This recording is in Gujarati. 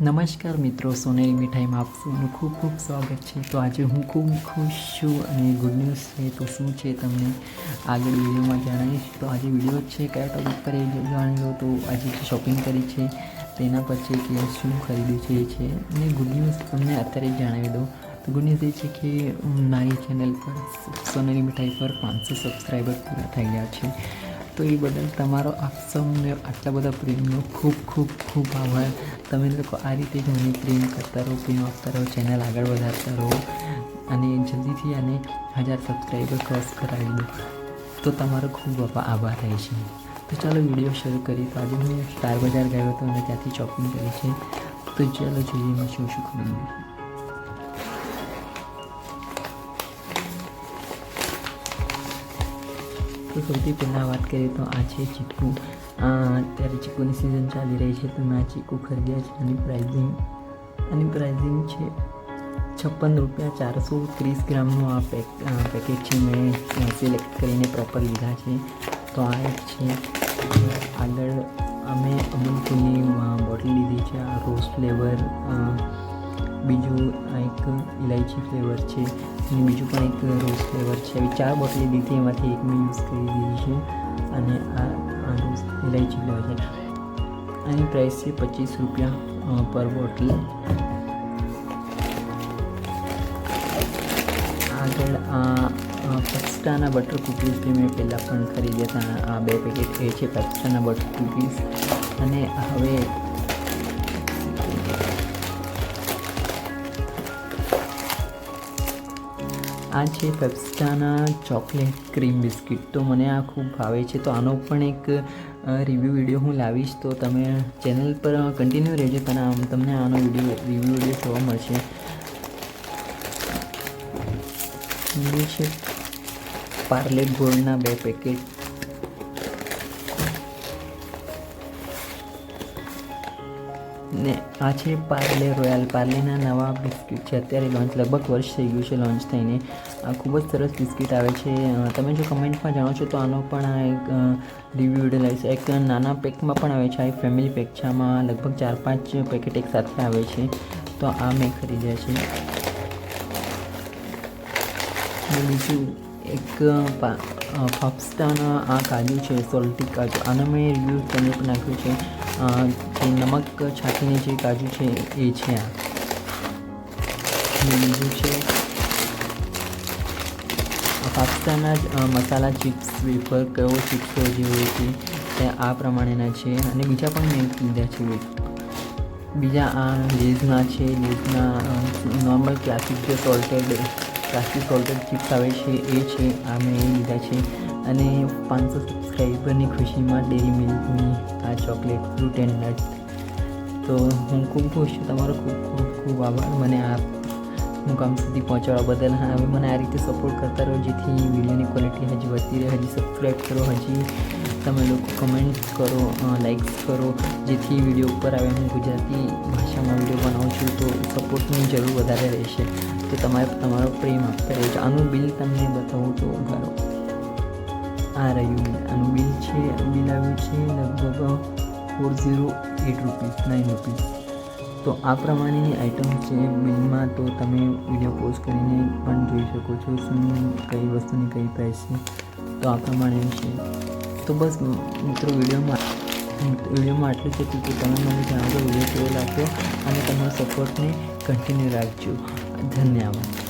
નમસ્કાર મિત્રો, સોનેરી મીઠાઈમાં આપ ખૂબ ખૂબ સ્વાગત છે. તો આજે હું ખૂબ ખુશ છું અને ગુડ ન્યૂઝ છે. તો શું છે તમને આગળ વિડીયોમાં જણાવીશ. તો આજે વીડિયો છે, કયા ટોપિક પર એ જાણી લો. તો આજે શોપિંગ કરી છે, તેના પછી કે શું ખરીદ્યું છે એ છે. અને ગુડ ન્યૂઝ તમને અત્યારે જણાવી દઉં. તો ગુડ ન્યૂઝ એ છે કે, મારી ચેનલ પર સોનેરી મીઠાઈ પર પાંચસો સબસ્ક્રાઈબર પૂરા થઈ ગયા છે. તો એ બદલ તમારો આપ આટલા બધા પ્રેમનો ખૂબ ખૂબ ખૂબ આભાર. તમે લોકો આ રીતે જ મને પ્રેમ કરતા રહો, પ્રેમ આપતા રહો ચેનલ આગળ વધારતા રહો અને જલ્દીથી આને હજાર સબસ્ક્રાઈબર ક્રોસ કરાવી દો, તો તમારો ખૂબ આભાર રહેશે તો ચાલો વીડિયો શરૂ કરી તો આજે હું સ્ટાર બજાર ગયો હતો અને ત્યાંથી શોપિંગ કરી છે. તો ચાલો જોઈએ મેં શું શું ખરીદ્યું તો સૌથી પહેલાં વાત કરીએ તો આ છે ચીકુ. અત્યારે ચીકુની સિઝન ચાલી રહી છે તો મેં આ ચીકુ ખરીદ્યા છે આની પ્રાઇઝિંગ આની પ્રાઇઝિંગ છે છપ્પન રૂપિયા ચારસો ત્રીસ ગ્રામનું આ પેક પેકેટ છે મેં સિલેક્ટ કરીને પ્રોપર લીધા છે. તો આ એક છે. આગળ અમે અમુલ બોટલ લીધી છે, આ રોઝ ફ્લેવર બીજું આ એક ઇલાયચી ફ્લેવર છે અને બીજું પણ એક રોઝ ફ્લેવર છે. આવી ચાર બોટલી દીધી, એમાંથી એક મેં યુઝ કરી દીધી છે અને આ આ રોઝ ઇલાયચી ફ્લેવર છે. આની પ્રાઇસ છે પચીસ રૂપિયા પર બોટલ આગળ આ પેપ્સ્ટાના બટર કૂકીઝ જે મેં પહેલાં પણ ખરીદ્યા હતા આ બે પેકેટ એ છે પેપ્સ્ટાના બટર કૂકીઝ અને હવે આ છે પેપ્સ્ટાના ચોકલેટ ક્રીમ બિસ્કિટ. તો મને આ ખૂબ ભાવે છે. તો આનો પણ એક રિવ્યૂ વીડિયો હું લાવીશ. તો તમે ચેનલ પર કન્ટિન્યુ રહેજો. પણ આમ તમને આનો વીડિયો રિવ્યૂ વીડિયો જોવા મળશે. બીજું છે પાર્લે ગોલ્ડના બે પેકેટ ને આ છે પાર્લે, રોયલ પાર્લેના નવા બિસ્કિટ છે. અત્યારે લોન્ચ લગભગ વર્ષ થઈ ગયું છે લોન્ચ થઈને. આ ખૂબ જ સરસ બિસ્કિટ આવે છે. તમે જો કમેન્ટમાં જાણો છો તો આનો પણ આ એક રિવ્યુ લઈશ એક નાના પેકમાં પણ આવે છે. આ ફેમિલી પેક છે. આમાં લગભગ ચાર પાંચ પેકેટ એક સાથે આવે છે. તો આ મેં ખરીદ્યા છે. બીજું એક ફાફસ્ટાના આ કાજુ છે સોલ્ટી કાજુ. આનો મેં રિવ્યૂ તમને પણ નાખ્યું છે. જે નમક છાંટીને જે કાજુ છે એ છે આ. બીજું છે પાસ્તાના જ મસાલા ચિપ્સ, વેફર કયો ચિપ્સો જે હોય છે તે આ પ્રમાણેના છે. અને બીજા પણ મેં લીધા છે. બીજા આ લેઝના છે. લેઝના નોર્મલ ક્લાસિક જે સોલ્ટેડ, ક્લાસિક સોલ્ટેડ ચિપ્સ આવે છે એ છે, આ મેં એ લીધા છે. અને પાંચસો સબસ્ક્રાઈબરની ખુશીમાં ડેરી મિલ્કની આ ચોકલેટ ફ્રૂટ એન્ડ નટ તો હું ખૂબ ખુશ છું. તમારો ખૂબ ખૂબ ખૂબ આભાર. મને આ મુકામ સુધી પહોંચાડવા બદલ. હા, હવે મને આ રીતે સપોર્ટ કરતા રહો, જેથી વિડીયોની ક્વોલિટી હજી વધતી રહે. હજી સબસ્ક્રાઈબ કરો, હજી તમે લોકો કમેન્ટ કરો લાઇક્સ કરો, જેથી વીડિયો ઉપર આવે હું ગુજરાતી ભાષામાં વીડિયો બનાવું છું, તો સપોર્ટની જરૂર વધારે રહેશે. તો તમારે, તમારો પ્રેમ આપતા રહેજો આનું બિલ તમને બતાવું તો ઉભારો આ રહ્યું આનું બિલ છે બિલ આવ્યું છે લગભગ four zero eight rupees nine rupees તો આ પ્રમાણેની આઇટમ છે બિલમાં તો તમે વીડિયો પોઝ કરીને પણ જોઈ શકો છો શું કઈ વસ્તુની કઈ પ્રાઇસ છે. તો આ પ્રમાણે છે. તો બસ મિત્રો, વિડીયોમાં વિડીયોમાં આટલું હતું. કે તમે મને જણાવજો વીડિયો કેવો લાગ્યો? અને તમારા સપોર્ટને કન્ટિન્યુ રાખજો. ધન્યવાદ.